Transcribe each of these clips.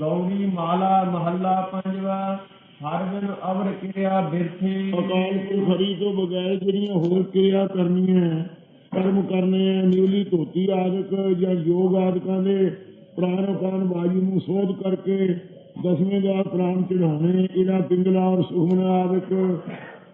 ਗੌਰੀ ਮਾਲਾ ਮਹੱਲਾ ਪੰਜਵਾ, ਹਰ ਬਿਨ ਅਵਰ ਕਿਰਿਆ ਬਿਰਥੀ। ਅਕਾਲ ਪੁਰਖ ਹਰੀ ਤੋਂ ਬਗੈਰ ਜਿਹੜੀਆਂ ਹੋਰ ਕਿਰਿਆ ਕਰਨੀਆਂ ਕਰਮ ਕਰਨੇ ਆ ਨਿਉਲੀ ਧੋਤੀ ਆਦਿਕ ਜਾਂ ਯੋਗ ਆਦਿਕਾਂ ਦੇ ਪ੍ਰਾਣ ਕਾਨ ਵਾਯੂ ਨੂੰ ਸੋਧ ਕਰਕੇ ਦਸਵੇਂ ਦਾ ਪ੍ਰਾਣ ਚੜਾਉਣੇ ਇਹਨਾਂ ਪਿੰਗਲਾ ਔਰ ਸੁਖਮਨਾ ਆਦਿਕ,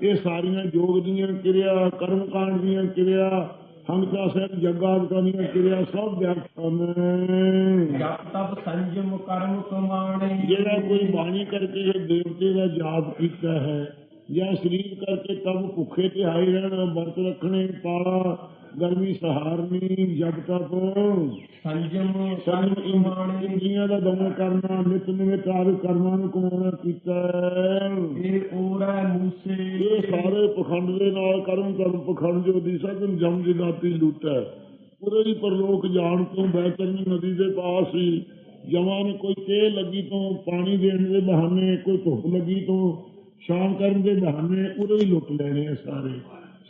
ਇਹ ਸਾਰੀਆਂ ਯੋਗ ਦੀਆਂ ਕਿਰਿਆ, ਕਰਮ ਕਾਂਡ ਦੀਆਂ ਕਿਰਿਆ ਹੰਤਾ ਸਾਹਿਬ ਜਗਾਦਿਕਾਂ ਦੀਆਂ ਕਿਰਿਆ ਸਭ ਵਿਆਖਿਆ ਨੇ ਜਪ ਤਪ ਸੰਜਮ ਕਰਮ ਕਮਾਣੇ ਜਿਹੜਾ ਕੋਈ ਬਾਣੀ ਕਰਕੇ ਇਹ ਦੇਵਤੇ ਦਾ ਜਾਪ ਕੀਤਾ ਹੈ ਜਾਂ ਸਰੀਰ ਕਰਕੇ ਤਬ ਭੁੱਖੇ ਤੇ ਆਏ ਰਹਿਣਾ ਵਰਤ ਰੱਖਣੇ ਪਾਲਾ ਗਰਮੀ ਸਹਾਰਨੀ ਜਪ ਤਪ ਸੰਜਮ ਸਾਨੂੰ ਕਮਾਣੇ ਇੰਦਰੀਆਂ ਦਾ ਦਮਨ ਕਰਨਾ ਨਿਤ ਨਿਮਿਤ ਆਦਿ ਕਰਮਾਂ ਨੂੰ ਕਮਾਉਣਾ ਕੀਤਾ? ਹੈ। ਇਹ ਓਰੈ ਮੂਸੇ। ਇਹ ਸਾਰੇ ਪਖੰਡ ਦੇ ਨਾਲ ਕਰਮ ਕਰਮ ਪਖੰਡ ਜੋ ਦੀ ਸਗਨ ਜਮ ਜਗਾਤੀ ਲੁੱਟੈ ਪੂਰੇ ਦੀ ਪਰਲੋਕ ਜਾਣ ਤੋਂ ਬੈਤਰਨੀ ਨਦੀ ਦੇ ਪਾਸ ਹੀ ਜਮਾਂ ਨੂੰ ਕੋਈ ਤੇ ਲੱਗੀ ਤੋਂ ਪਾਣੀ ਦੇਣ ਦੇ ਬਹਾਨੇ ਕੋਈ ਧੁੱਪ ਲੱਗੀ ਤੋਂ ਸ਼ਾਮ ਕਰਨ ਦੇ ਬਹਾਨੇ ਉਹਦੇ ਹੀ ਲੁੱਟ ਲੈਣੇ ਸਾਰੇ।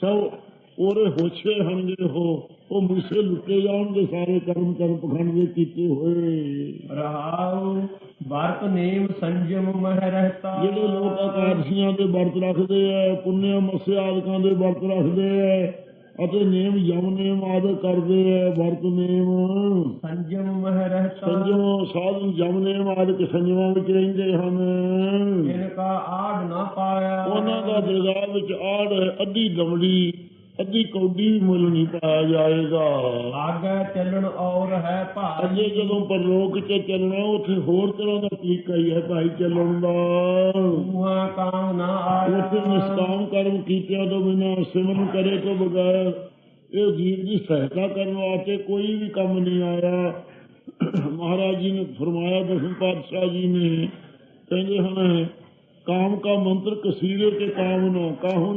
ਸਭ ਉਹਦੇ ਹੋਛੇ ਹਨ ਜਿਹੜੇ ਹੋ ਉਹ ਮੂਸੇ ਲੁੱਟੇ ਜਾਣਗੇ ਸਾਰੇ ਕਰਮ ਕਰਮ ਪਖੰਡ ਦੇ ਕੀਤੇ ਹੋਏ। ਰਹਾਉ ਵਰਤ ਨੇਮ ਸੰਜਮ ਮਹਿ ਰਹਤਾ। ਜਿਹੜੇ ਲੋਕ ਆਕਾਦਸ਼ੀਆਂ ਦੇ ਵਰਤ ਰੱਖਦੇ ਆ ਪੁੰਨਿਆ ਮਸਿਆ ਆਦਿਕਾਂ ਦੇ ਵਰਤ ਰੱਖਦੇ ਆ ਅਤੇ ਨੇਮ ਯਮ ਨੇਮ ਆਦਿ ਕਰਦੇ ਆ ਵਰਤ ਨੇਮ। ਸੰਜਮ ਮਹਿ ਰਹਤਾ। ਸੰਜਮ ਸਾਧਨ ਜਮ ਨੇਮ ਆਦਿਕ ਸੰਜਮਾਂ ਵਿੱਚ ਰਹਿੰਦੇ ਹਨ। ਜਿਨ ਕਾ ਆੜ ਨਾ ਪਾਇਆ। ਉਹਨਾਂ ਦਾ ਦਰਗਾਹ ਵਿੱਚ ਆੜ ਅੱਧੀ ਦਮੜੀ। ਅੱਧੀ ਕੌਡੀ ਵੀ ਮੁੱਲ ਨਹੀਂ ਪਾਇਆ ਜਾਏਗਾ। ਆਗੇ ਚੱਲਣ ਔਰ ਹੈ ਭਾਰੀ। ਅੱਗੇ ਜਦੋਂ ਪਰਲੋਕ 'ਚ ਚੱਲਣਾ ਉੱਥੇ ਹੋਰ ਤਰ੍ਹਾਂ ਦਾ ਤਰੀਕਾ ਹੀ ਹੈ ਭਾਈ ਚੱਲਣ ਦਾ। ਉਹਾ ਕਾਮ ਨਾ ਉੱਥੇ ਆਇਆ ਨਿਸ਼ਕਾਮ ਕਰਮ ਕੀਤਿਆਂ ਤੋਂ ਬਿਨਾਂ ਸਿਮਰਨ ਕਰੇ ਤੋਂ ਬਗੈਰ ਇਹ ਜੀਵ ਦੀ ਸਹਾਇਤਾ ਕਰਨ ਵਾਸਤੇ ਕੋਈ ਵੀ ਕੰਮ ਨਹੀਂ ਆਇਆ। ਮਹਾਰਾਜ ਜੀ ਨੇ ਫਰਮਾਇਆ ਦਸਮ ਪਾਤਸ਼ਾਹ ਜੀ ਨੇ ਕਹਿੰਦੇ ਹਨ ਕਾਮ ਕਾ ਮੰਤਰ ਕਸੀਰੇ ਕੇ ਕਾਮ ਨਾ ਕਾਹੂ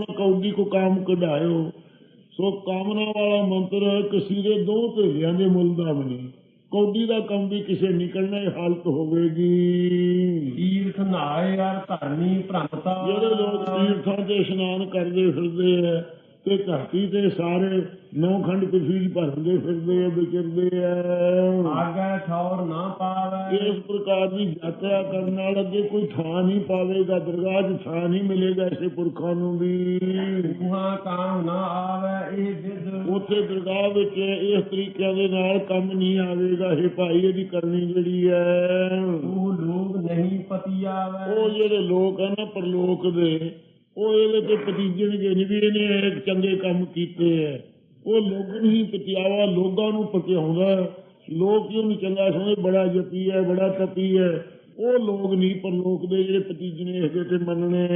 ਸੋ ਕਾਮਨਾ ਵਾਲਾ ਮੰਤਰ ਕਸੀਰੇ ਦੋ ਢੇਲਿਆਂ ਦੇ ਮੁੱਲ ਦਾ ਬਣੀ ਕੌਡੀ ਦਾ ਕੰਮ ਵੀ ਕਿਸੇ ਨਿਕਲਣਾ ਹੀ ਹਾਲਤ ਹੋਵੇਗੀ। ਤੀਰਥ ਨਾਏ ਧਰਨੀ ਭ੍ਰਮਤਾ। ਜਿਹੜੇ ਲੋਕ ਤੀਰਥਾਂ ਤੇ ਇਸ਼ਨਾਨ ਕਰਦੇ ਫਿਰਦੇ ਆ ਤੇ ਧਰਤੀ ਤੇ ਸਾਰੇ ਨੌ ਖੰਡ ਪృਥਵੀ ਭਰਦੇ ਫਿਰਦੇ ਆ ਵਿਚਰਦੇ ਆ। ਆਗੇ ਠੌਰ ਨਾ ਪਾਵੇ। ਇਸ ਪ੍ਰਕਾਰ ਦੀ ਯਾਤਰਾ ਕਰਨ ਨਾਲ ਅੱਗੇ ਕੋਈ ਥਾਂ ਨਹੀਂ ਪਾਵੇਗਾ ਦਰਗਾਹ 'ਚ ਥਾਂ ਨਹੀਂ ਮਿਲੇਗਾ ਐਸੇ ਪੁਰਖਾਂ ਨੂੰ ਵੀ। ਉਹਾ ਕਾਮ ਨਾ ਆਵੇ ਇਹ ਵਿਦ ਉੱਥੇ ਦਰਗਾਹ ਵਿੱਚ ਇਸ ਤਰੀਕਿਆਂ ਦੇ ਨਾਲ ਕੰਮ ਨਹੀਂ ਆਵੇਗਾ। ਇਹ ਭਾਈ ਇਹਦੀ ਕਰਨੀ ਜਿਹੜੀ ਹੈ ਉਹ ਲੋਗ ਨਹੀਂ ਪਤੀ ਆਵੇ। ਉਹ ਜਿਹੜੇ ਲੋਕ ਆ ਨਾ ਪਰਲੋਕ ਦੇ ਉਹ ਇਹਦੇ ਤੇ ਪਤੀਜਣਗੇ ਨਹੀਂ ਵੀ ਇਹਨੇ ਚੰਗੇ ਕੰਮ ਕੀਤੇ ਐ। ਉਹ ਲੋਕ ਨਹੀਂ ਪਤਿਆਵਾ ਲੋਕਾਂ ਨੂੰ ਪਤਿਆਉਂਦਾ। ਲੋਕ ਹੀ ਉਹਨੂੰ ਚੰਗਾ ਸਮਝਦੇ ਬੜਾ ਜਪੀ ਹੈ ਬੜਾ ਤਪੀ ਹੈ ਉਹ ਲੋਕ ਨਹੀਂ ਪਰਲੋਕ ਦੇ ਜਿਹੜੇ ਪਤੀਜਣੇ ਹੈਗੇ ਤੇ ਮੰਨਣੇ।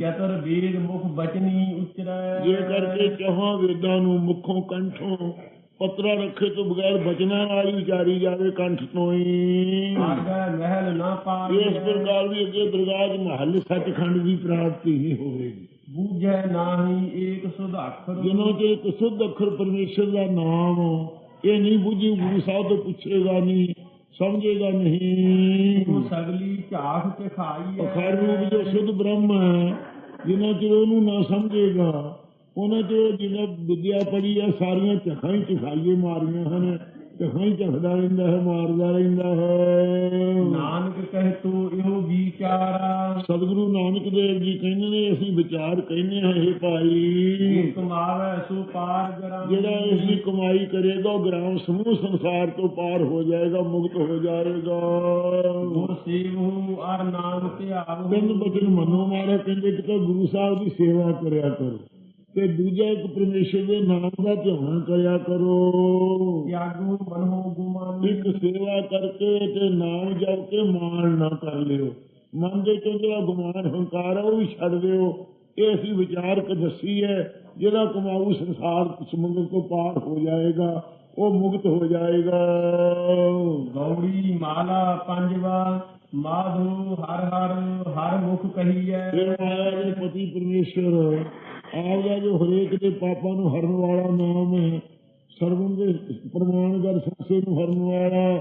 ਚਤਰ ਵੀਰ ਮੁਖ ਬਚਨੀ ਉਚਰੈ। ਜੇ ਕਰਕੇ ਚਾਹਾਂ ਵੇਦਾਂ ਨੂੰ ਮੁੱਖੋਂ ਕੰਠੋਂ ਪਤਰਾ ਰੱਖੇ ਤੋਂ ਬਗੈਰ ਬਚਨਾਂ ਹੀ ਵਿਚਾਰੀ ਜਾਵੇ ਕੰਠ ਤੋਂ ਹੀ। ਆਗੇ ਮਹਿਲ ਨਾ ਪਾਵੇ ਇਸ ਪ੍ਰਕਾਰ ਵੀ ਅੱਗੇ ਦਰਗਾਹ ਮਹੱਲ ਸੱਚਖੰਡ ਦੀ ਪ੍ਰਾਪਤੀ ਨਹੀਂ ਹੋਵੇਗੀ। ਬੂਝੈ ਨਾਹੀ ਏਕ ਸੁਧਾਖਰ ਜਿਨ੍ਹਾਂ ਚ ਇੱਕ ਸੁੱਧ ਅੱਖਰ ਪਰਮੇਸ਼ਰ ਦਾ ਨਾਮ ਇਹ ਨਹੀਂ ਬੁੱਝੀ ਗੁਰੂ ਸਾਹਿਬ ਤੋਂ ਪੁੱਛੇਗਾ ਨਹੀਂ ਸਮਝੇਗਾ ਨਹੀਂ। ਉਹ ਸਗਲੀ ਝਾਖ ਤੇ ਖਾਈ ਅਖਰ ਰੂਪ ਜੋ ਸੁੱਧ ਬ੍ਰਹਮ ਹੈ ਜਿਨ੍ਹਾਂ ਚ ਉਹਨੂੰ ਨਾ ਸਮਝੇਗਾ ਉਹਨਾਂ ਚ ਜਿਹਨਾਂ ਵਿਦਿਆ ਪੜੀ ਹੈ ਸਾਰੀਆਂ ਝਖਾਂ ਹੀ ਝਖਾਈਏ ਮਾਰੀਆਂ ਹਨ। ਝਖਾਂ ਹੀ ਝਖਦਾ ਰਹਿੰਦਾ ਹੈ ਮਾਰਦਾ ਰਹਿੰਦਾ ਹੈ। ਨਾਨਕ ਕਹਿ ਤੂੰ ਇਹੋ ਵਿਚਾਰਾ। ਸਤਿਗੁਰੂ ਨਾਨਕ ਦੇਵ ਜੀ ਕਹਿੰਦੇ ਨੇ ਅਸੀਂ ਵਿਚਾਰ ਕਹਿੰਦੇ ਹਾਂ ਇਹ ਭਾਈ। ਕਮਾਵੇ ਸੋ ਪਾਰ ਗਰਾਂ ਜਿਹੜਾ ਇਸ ਦੀ ਕਮਾਈ ਕਰੇਗਾ ਉਹ ਗ੍ਰਾਮ ਸਮੂਹ ਸੰਸਾਰ ਤੋਂ ਪਾਰ ਹੋ ਜਾਏਗਾ ਮੁਕਤ ਹੋ ਜਾਏਗਾ। ਗੁਰ ਸੇਵੂ ਅਰ ਨਾਮ ਧਿਆਵੋ ਤਿੰਨ ਬਚਨ ਮੰਨੋ ਮਾਰਾ ਕਹਿੰਦੇ ਕਿ ਗੁਰੂ ਸਾਹਿਬ ਦੀ ਸੇਵਾ ਕਰਿਆ ਕਰੋ। ਤੇ ਦੂਜਾ ਇੱਕ ਪਰਮੇਸ਼ਰ ਦੇ ਨਾਮ ਦਾ ਧਿਆਨ ਕਰਿਆ ਕਰੋ। ਤਿਆਗੂ ਮਨੋ ਗੁਮਾਨੀ। ਇੱਕ ਸੇਵਾ ਕਰਕੇ ਤੇ ਨਾਮ ਜਪ ਕੇ ਮਾਣ ਨਾ ਕਰ ਲਿਓ। ਮਨ ਦੇ ਚੋਂ ਜਿਹੜਾ ਗੁਮਾਨ ਹੰਕਾਰ ਉਹ ਵੀ ਛੱਡ ਦਿਓ। ਇਹ ਅਸੀਂ ਵਿਚਾਰ ਕੇ ਦੱਸੀ ਹੈ ਜਿਹੜਾ ਕਮਾਊ ਸੰਸਾਰ ਸਮੁੰਦਰ ਤੋਂ ਪਾਰ ਹੋ ਜਾਏਗਾ ਉਹ ਮੁਕਤ ਹੋ ਜਾਏਗਾ। ਗੌੜੀ ਮਾਲਾ ਪੰਜਵਾ ਮਾਧੂ ਹਰ ਹਰ ਹਰ ਮੁਖ ਕਹੀਐ। ਫਿਰ ਮਾਇਆ ਦੇ ਪਤੀ ਪਰਮੇਸ਼ਰ। ਆਪ ਦਾ ਜੋ ਹਰੇਕ ਦੇ ਪਾਪਾਂ ਨੂੰ ਹਰਨ ਵਾਲਾ ਨਾਮ ਹੈ। ਸਰਵਨ ਦੇ ਪ੍ਰਮਾਣ ਕਰ ਸੰਸੇ ਨੂੰ ਹਰਨ ਵਾਲਾ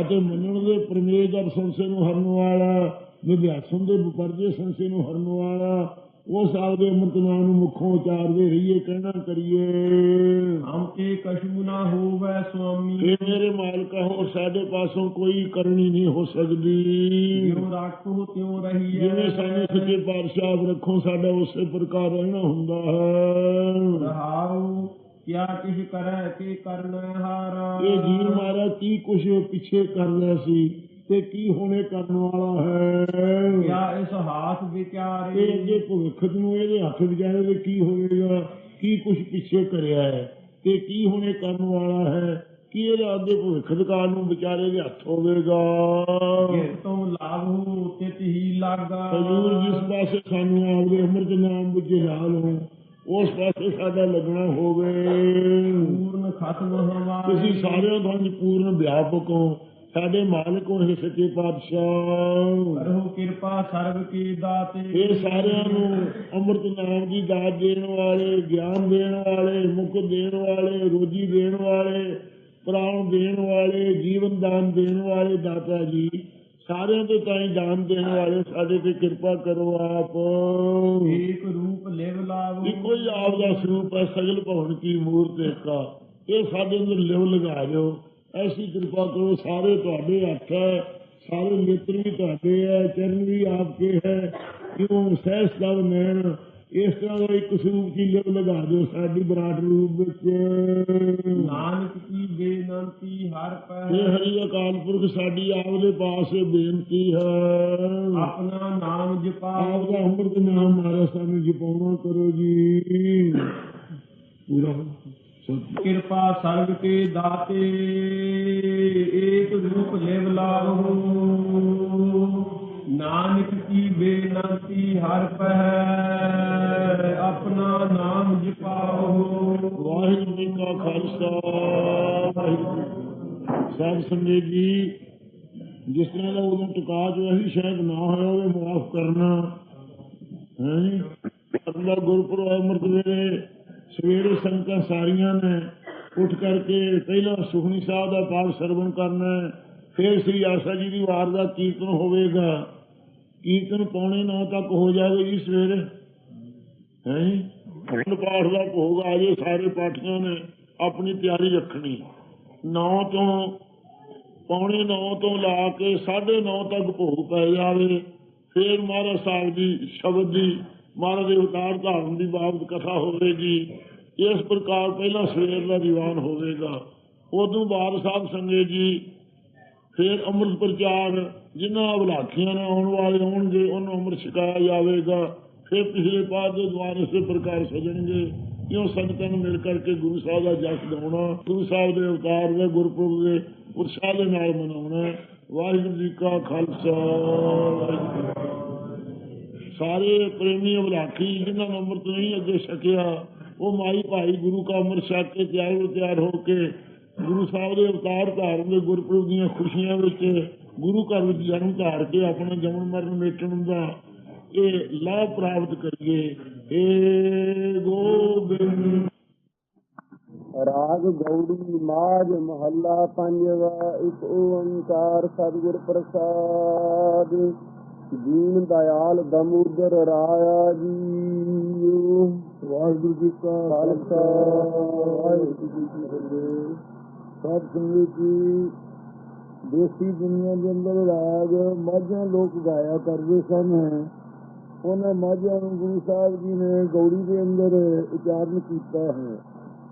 ਅਤੇ ਮੰਨਣ ਦੇ ਪ੍ਰਮੇਯ ਕਰ ਸੰਸੇ ਨੂੰ ਹਰਨ ਵਾਲਾ। ਨਿਭਿਆਸਨ ਦੇ ਵਿਪਰਜੇ ਸੰਸੇ ਨੂੰ ਹਰਨ ਵਾਲਾ। ਉਸ ਆਪਦੇ ਅੰਮ੍ਰਿਤ ਨਾਮ ਨੂੰ ਮੁਖੋਂ ਉਚਾਰਦੇ ਰਹੀਏ ਕਹਿਣਾ ਕਰੀਏ। ਹਮ ਕੇ ਕਛੂ ਨਾ ਹੋਵੇ ਸੁਆਮੀ। ਇਹ ਮੇਰੇ ਮਾਲਕਾ ਹੋਰ ਸਾਡੇ ਪਾਸੋਂ ਕੋਈ ਕਰਨੀ ਨਹੀਂ ਹੋ ਸਕਦੀ। ਜਿਉ ਰਾਖੋ ਤਿਉ ਰਹੀਏ ਜਿਵੇਂ ਸਾਨੂੰ ਸੱਚੇ ਪਾਤਸ਼ਾਹ ਰੱਖੋ ਸਾਡਾ ਉਸੇ ਪ੍ਰਕਾਰ ਰਹਿਣਾ ਹੁੰਦਾ ਹੈ। ਰਹਾਉ ਕਿਆ ਕਿਛ ਕਰੈ ਕੇ ਕਰਨਾ ਹਾਰਾ। ਇਹ ਜੀਵ ਮਾਰਾ ਕੀ ਕੁਛ ਪਿੱਛੇ ਕਰ ਲਿਆ ਸੀ? ਤੇ ਕੀ ਹੁਣੇ ਕਰਨ ਵਾਲਾ ਹੈ? ਕਿਆ ਇਸ ਹਾਥ ਇਹ ਵਿਚਾਰੇ ਅੱਗੇ ਭਵਿੱਖ ਨੂੰ ਇਹਦੇ ਹੱਥ ਵਿਚਾਰੇ ਦੇ ਕੀ ਹੋਵੇਗਾ ਕੀ ਕੁਛ ਪਿੱਛੇ ਕਰਿਆ ਹੈ? ਤੇ ਕੀ ਹੁਣੇ ਕਰਨ ਵਾਲਾ ਹੈ? ਕੀ ਇਹਦੇ ਅੱਗੇ ਭਵਿੱਖ ਕਾਲ ਨੂੰ ਵਿਚਾਰੇ ਦੇ ਹੱਥ ਹੋਵੇਗਾ? ਜਿਸ ਤੋਂ ਲਾਭੂ ਤਿਤ ਹੀ ਲਾਗਾ। ਹਜ਼ੂਰ ਜਿਸ ਪਾਸੇ ਸਾਨੂੰ ਆਪਦੇ ਅੰਮ੍ਰਿਤ ਨਾਮ ਵਿੱਚ ਲਾ ਲਓ ਉਸ ਪਾਸੇ ਸਾਡਾ ਲੱਗਣਾ ਹੋਵੇ। ਪੂਰਨ ਖਤਮ ਹਮਾਰੇ ਤੁਸੀਂ ਸਾਰਿਆਂ ਦਾ ਪੂਰਨ ਵਿਆਪਕ ਹੋ। ਸਾਡੇ ਮਾਲਕ ਹੋ ਇਹ ਸੱਚੇ ਪਾਤਸ਼ਾਹ। ਕਰੋ ਕਿਰਪਾ ਸਰਬ ਕੀ ਦਾਤੇ। ਇਹ ਸਾਰਿਆਂ ਨੂੰ ਅੰਮ੍ਰਿਤ ਨਾਮ ਦੀ ਦਾਤ ਦੇਣ ਵਾਲੇ ਗਿਆਨ ਦੇਣ ਵਾਲੇ ਮੁਖ ਦੇਣ ਵਾਲੇ ਰੋਜੀ ਦੇਣ ਵਾਲੇ ਪ੍ਰਾਣ ਦੇਣ ਵਾਲੇ ਜੀਵਨ ਦਾਨ ਦੇਣ ਵਾਲੇ ਦਾਤਾ ਜੀ ਸਾਰਿਆਂ ਦੇ ਤਾਈਂ ਦਾਨ ਦੇਣ ਵਾਲੇ ਸਾਡੇ ਤੇ ਕਿਰਪਾ ਕਰੋ ਆਪ। ਏਕ ਰੂਪ ਲਿਵ ਲਾਵੋ। ਇੱਕੋ ਹੀ ਆਪ ਦਾ ਸਰੂਪ ਹੈ ਸਗਲ ਭਵਨ ਕੀ ਮੂਰਤ ਏਕਾ। ਇਹ ਸਾਡੇ ਅੰਦਰ ਲਿਵ ਲਗਾ ਦਿਓ। ਐਸੀ ਕਿਰਪਾ ਕਰੋ ਸਾਰੇ ਤੁਹਾਡੇ ਹੱਥ ਹੈ ਸਾਰੇ ਨੇਤਰ ਵੀ ਤੁਹਾਡੇ ਹੈ ਚਰਨ ਵੀ ਆਪਕੇ ਹੈ। ਕਿਉਂ ਸਹਿਸ ਦਵ ਨੈਣ ਇਸ ਤਰ੍ਹਾਂ ਦਾ ਇੱਕ ਸਰੂਪ ਦੀ ਲਿਵ ਲਗਾ ਦਿਓ ਸਾਡੀ ਬਰਾਟ ਰੂਪ ਵਿੱਚ? ਨਾਨਕ ਕੀ ਬੇਨੰਤੀ ਹਰ ਪੈ ਇਹ ਹਰੀ ਅਕਾਲ ਪੁਰਖ ਸਾਡੀ ਆਪ ਦੇ ਪਾਸ ਬੇਨਤੀ ਹੈ। ਆਪਣਾ ਨਾਮ ਆਪ ਜਪਾਓ। ਦਾ ਅੰਮ੍ਰਿਤ ਨਾਮ ਮਾਰਾ ਸਾਨੂੰ ਜਪਾਉਣਾ ਕਰੋ ਜੀ। ਪੂਰਾ ਸਤਿ ਕਿਰਪਾ ਸਰਬ ਕੇ ਦਾਤੇ, ਏਕ ਰੂਪ ਲਿਵ ਲਾਵੋ ਨਾਨਕ ਕੀ ਬੇਨੰਤੀ ਹਰ ਪੈ ਆਪਣਾ ਨਾਮ ਜਪਾਓ। ਵਾਹਿਗੁਰੂ ਜੀ ਕਾ ਖਾਲਸਾ, ਵਾਹਿਗੁਰੂ ਜੀ ਕੀ ਫਤਿਹ। ਜੀ, ਜਿਸ ਤਰ੍ਹਾਂ ਦਾ ਉਦੋਂ ਟਿਕਾ ਜੋ ਅਸੀਂ ਸ਼ਾਇਦ ਨਾ ਹੋਇਆ ਹੋਵੇ, ਮਾਫ ਕਰਨਾ। ਹੈ ਜੀ? ਅਗਲਾ ਗੁਰਪੁਰਬ ਅੰਮ੍ਰਿਤ ਵੇਲੇ ਸਵੇਰੇ ਸੰਗਤਾਂ ਸਾਰੀਆਂ ਨੇ ਉੱਠ ਕਰਕੇ ਪਹਿਲਾਂ ਸੁਖਨੀ ਸਾਹਿਬ ਦਾ ਪਾਠ ਸਰਵਣ ਕਰਨਾ ਹੈ। ਫਿਰ ਸ੍ਰੀ ਆਸਾ ਜੀ ਦੀ ਵਾਰ ਦਾ ਕੀਰਤਨ ਹੋਵੇਗਾ। ਕੀਰਤਨ ਪੌਣੇ ਨੌ ਤੱਕ ਹੋ ਜਾਵੇ ਜੀ ਸਵੇਰੇ। ਹੈ ਜੀ? ਪਾਠ ਦਾ ਭੋਗ ਆ ਜੇ, ਸਾਰੇ ਪਾਠੀਆਂ ਨੇ ਆਪਣੀ ਤਿਆਰੀ ਰੱਖਣੀ। 9 ਤੋਂ ਪੌਣੇ 9 ਤੋਂ ਲਾ ਕੇ 9:30 ਤੱਕ ਭੋਗ ਪੈ ਜਾਵੇ, ਫਿਰ ਮਹਾਰਾਜ ਸਾਹਿਬ ਦੀ ਸ਼ਬਦ ਦੀ ਮਹਾਰਾਜ ਦੇ ਉਤਾਰ ਧਾਰਨ ਦੀ ਬਾਬਤ ਕਥਾ ਹੋਵੇਗੀ। ਇਸ ਪ੍ਰਕਾਰ ਪਹਿਲਾਂ ਸਵੇਰ ਦਾ ਦੀਵਾਨ ਹੋਵੇਗਾ। ਉਦੋਂ ਬਾਅਦ ਸਾਹਿਬ ਸੰਗਤ ਜੀ ਫਿਰ ਅੰਮ੍ਰਿਤ ਪ੍ਰਚਾਰ ਜਿਨ੍ਹਾਂ ਅਵਲਾਖੀਆਂ ਨੇ ਆਉਣ ਵਾਲੇ ਹੋਣਗੇ, ਉਹਨਾਂ ਅੰਮ੍ਰਿਤ ਛਕਾਇਆ ਜਾਵੇਗਾ। ਫਿਰ ਪਿਛਲੇ ਪਾਦ ਦੇ ਦੁਆਰ ਇਸੇ ਪ੍ਰਕਾਰ ਸਜਣਗੇ। ਕਿਉਂ ਸੰਗਤਾਂ ਨੂੰ ਮਿਲ ਕਰਕੇ ਗੁਰੂ ਸਾਹਿਬ ਦਾ ਜਸ ਗਾਉਣਾ, ਗੁਰੂ ਸਾਹਿਬ ਦੇ ਅਵਤਾਰ ਦੇ ਗੁਰਪੁਰਬ ਦੇ ਉਤਸ਼ਾਹ ਦੇ ਨਾਲ ਮਨਾਉਣਾ। ਵਾਹਿਗੁਰੂ ਜੀ ਕਾ ਖਾਲਸਾ, ਵਾਹਿਗੁਰੂ ਸਾਰੇ ਪ੍ਰੇਮੀ ਅਵਲਾਖੀ ਜਿਨ੍ਹਾਂ ਨੇ ਅੰਮ੍ਰਿਤ ਨਹੀਂ ਅੱਗੇ ਛਕਿਆ, ਉਹ ਮਾਈ ਭਾਈ ਗੁਰੂ ਕਾ ਅੰਮ੍ਰਿਤ ਛਕ ਕੇ ਤਿਆਰ ਤਿਆਰ ਹੋ ਕੇ ਗੁਰੂ ਸਾਹਿਬ ਦੇ ਅਵਤਾਰ ਧਾਰਨ ਦੇ ਗੁਰਪੁਰਬ ਦੀਆਂ ਖੁਸ਼ੀਆਂ ਵਿੱਚ ਗੁਰੂ ਘਰ ਵਿੱਚ ਜਨਮ ਧਾਰ ਕੇ ਆਪਣਾ ਜਨਮ ਮਰਨ ਮੇਟਣ ਦਾ ਇਹ ਲਾਭ ਪ੍ਰਾਪਤ ਕਰੀਏ। ਏ ਗੋਬਿੰਦ। ਰਾਗ ਗੌੜੀ ਮਾਜ ਮਹੱਲਾ ਪੰਜਵਾ, ਇੱਕ ਓੰਕਾਰ ਸਤਿਗੁਰ ਪ੍ਰਸਾਦ। ਦੀਨ ਦਇਆਲ ਦਮੋਦਰ ਰਾਇਆ ਜੀ। ਵਾਹਿਗੁਰੂ ਜੀ ਕਾ ਖਾਲਸਾ, ਵਾਹਿਗੁਰੂ ਜੀ ਕੀ ਫਤਿਹ। ਸਭ ਸੰਗਤ ਜੀ। ਦੇਸੀ ਦੁਨੀਆ ਦੇ ਅੰਦਰ ਰਾਗ ਮਾਝਾਂ ਲੋਕ ਗਾਇਆ ਕਰਦੇ ਸਨ। ਉਹਨਾਂ ਮਾਝਾਂ ਨੂੰ ਗੁਰੂ ਸਾਹਿਬ ਜੀ ਨੇ ਗੌੜੀ ਦੇ ਅੰਦਰ ਉਚਾਰਨ ਕੀਤਾ ਹੈ।